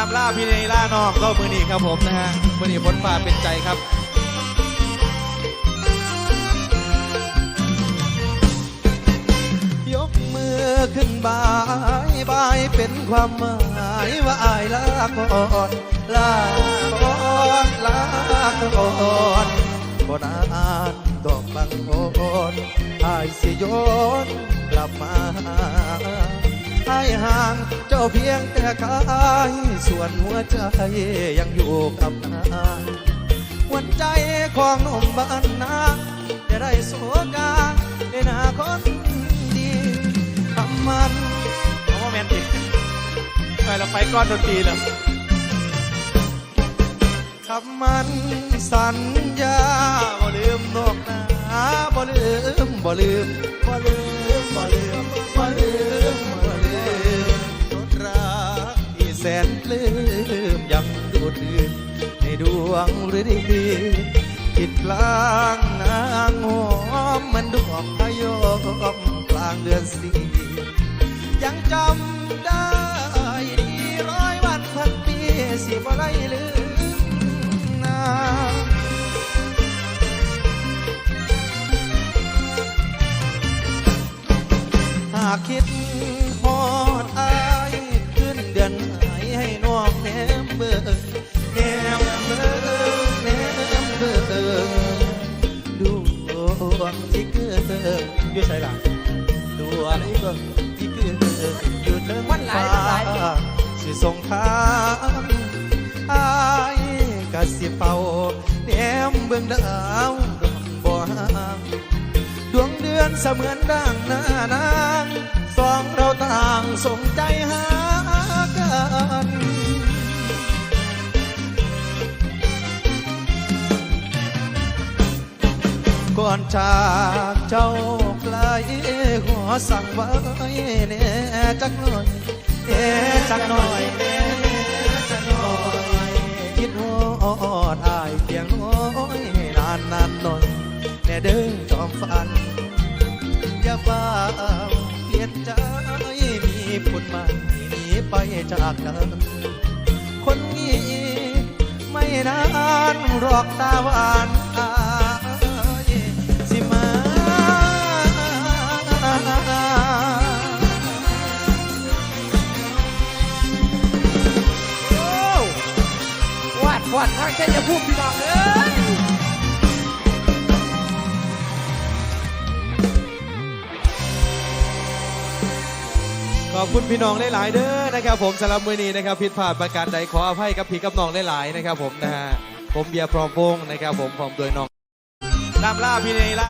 ลำล่าพี่ในล่านอกก็มือนีครับผมนะฮะมือนีพ้นฟ้าเป็นใจครับยกมือขึ้นบายบายเป็นความหมายว่าอายลาก่อนลาก่อนลาก่อนบ่นานดอกบังโอนอายสิโยนกลับมา ห่าง เจ้าเพียงแต่กายส่วนหัวใจยังอยู่กับนายวันใจของนมบ้านนาจะได้สวกาได้หนาคนดีทำมันโอ้แมนติกไปเราไปก้อนดนตรีแล้วคำมันสัญญาบ่ลืมนอกนาบ่ลืมบ่ลืมบ่ลืม แสนปลื้มยังดูดดื่มในดวงหรือดีคิดกลางนางหอมมันดอกพยอมกลางเดือนสี่ยังจำได้ดีร้อยวันพันปีสิบ่ไล่ลืมนาหากคิด เกิดอยู่ใส่หลังดวงที่เกิดอยู่เทิงวันหลายวันหลายสิส่งทางอายกะสิเป่าแนมเบื้องดาวดวงบ่ห่างดวงเดือนเสมือนดังหน้านางสองเราต่างสงใจหา อนจากเจ้าไกลหัวสั่งไว้แน่จักหน่อยแน่จักหน่อยแน่จักหน่อยคิดหัวอดอายเพียงน้อยนานนานหน่อยแน่เดินจอมฝัน อย่าเฝ้าเปลี่ยนใจมีผลใหม่หนีไปจากกันคนนี้ไม่นานหรอกตาหวาน วาดวาดทางใจะพูดพี่น้องเอ้ยขอบคุณพี่น้องหลาย ๆ เด้อนะครับผมสำหรับมือนี้นะครับผิดพลาดประการใดขออภัยกับพี่กับน้องหลาย ๆ นะครับผมนะฮะผมเบียร์พร้อมพงศ์นะครับผมพร้อมโดยน้องลามล่าพี่ในละ